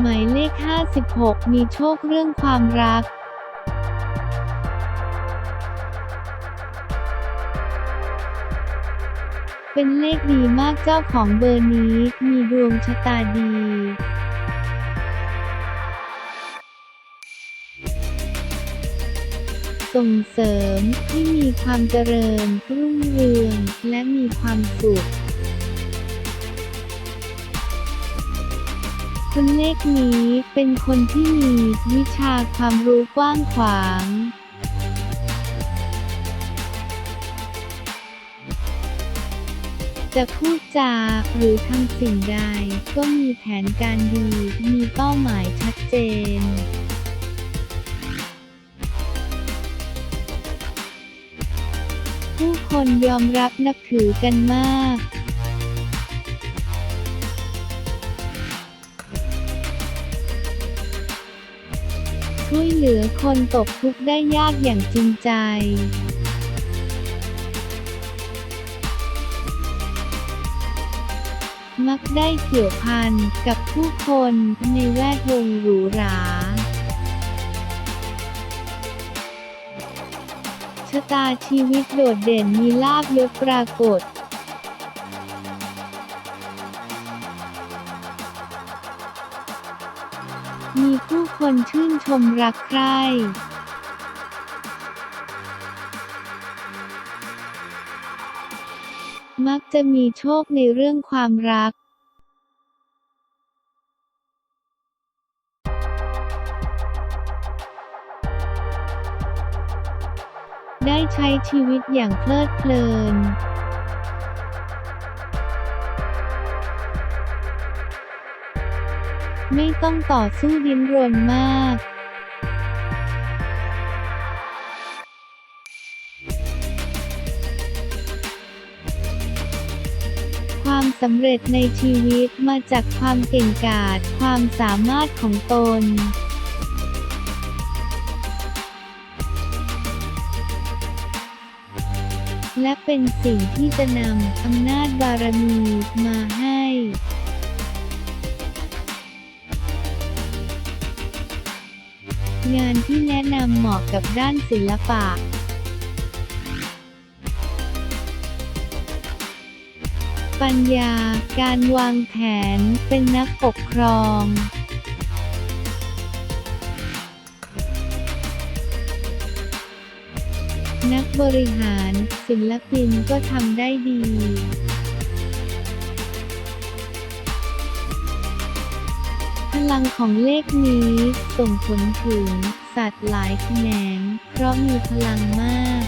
หมายเลข 56 มีโชคเรื่องความรักเป็นเลขดีมากเจ้าของเบอร์นี้ มีดวงชะตาดี ส่งเสริมให้มีความเจริญรุ่งเรืองและมีความสุข คนเลขนี้เป็นคนที่มีวิชาความรู้กว้างขวาง จะพูดจาหรือทำสิ่งใดก็มีแผนการดี มีเป้าหมายชัดเจนผู้คนยอมรับนับถือกันมาก ช่วยเหลือคนตกทุกข์ได้ยากอย่างจริงใจมักได้เกี่ยวพันกับผู้คนในแวดวงหรูหรา ชะตาชีวิตโดดเด่นมีลาบยศปรากฏ มีผู้คนชื่นชมรักใคร่มักจะมีโชคในเรื่องความรัก ได้ใช้ชีวิตอย่างเพลิดเพลิน ไม่ต้องต่อสู้ดิ้นรนมากความสำเร็จในชีวิตมาจากความเก่งกาจ ความสามารถของตน และเป็นสิ่งที่จะนำอำนาจบารมีมาให้ งานที่แนะนำเหมาะกับด้านศิลปะปัญญา การวางแผน เป็นนักปกครอง นักบริหาร ศิลปินก็ทำได้ดี ลังของเลขนี้ส่งผลถึงสัตว์หลายแขนงเพราะมีพลังมาก